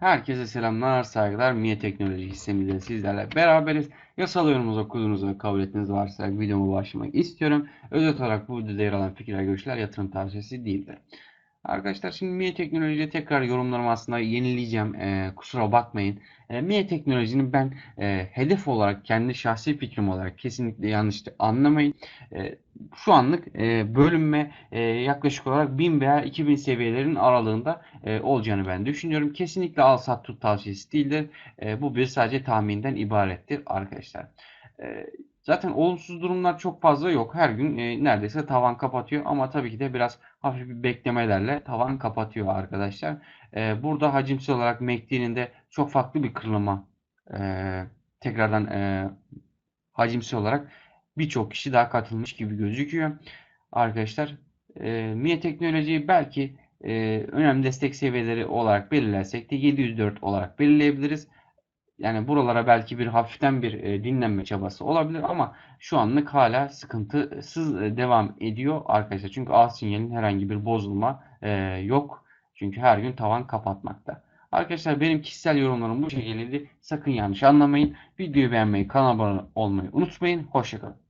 Herkese selamlar, saygılar. Miye Teknoloji hissemizde sizlerle beraberiz. Yasal yorumunuzu okuduğunuz ve kabul ettiğiniz varsa videomu başlamak istiyorum. Özet olarak bu videoda yer alan fikirler, görüşler yatırım tavsiyesi değildir. Arkadaşlar şimdi Miye Teknoloji'ye tekrar yorumlarımı aslında yenileyeceğim. Ee, kusura bakmayın. E, Miye Teknoloji'nin ben e, hedef olarak kendi şahsi fikrim olarak kesinlikle yanlış anlamayın. E, şu anlık e, bölünme e, yaklaşık olarak 1000 veya 2000 seviyelerin aralığında e, olacağını ben düşünüyorum. Kesinlikle al sat tut tavsiyesi değildir. E, bu bir sadece tahminden ibarettir arkadaşlar. E, Zaten olumsuz durumlar çok fazla yok. Her gün e, neredeyse tavan kapatıyor ama tabii ki de biraz hafif bir beklemelerle tavan kapatıyor arkadaşlar. E, burada hacimsel olarak MACD'nin de çok farklı bir kırılma e, tekrardan e, hacimsel olarak birçok kişi daha katılmış gibi gözüküyor. Arkadaşlar e, MIA teknolojiyi belki e, önemli destek seviyeleri olarak belirlersek de 704 olarak belirleyebiliriz. Yani buralara belki bir hafiften bir e, dinlenme çabası olabilir ama şu anlık hala sıkıntısız e, devam ediyor arkadaşlar. Çünkü A sinyalin herhangi bir bozulma e, yok. Çünkü her gün tavan kapatmakta. Arkadaşlar benim kişisel yorumlarım bu şekilde. Sakın yanlış anlamayın. Videoyu beğenmeyi, kanala abone olmayı unutmayın. Hoşçakalın.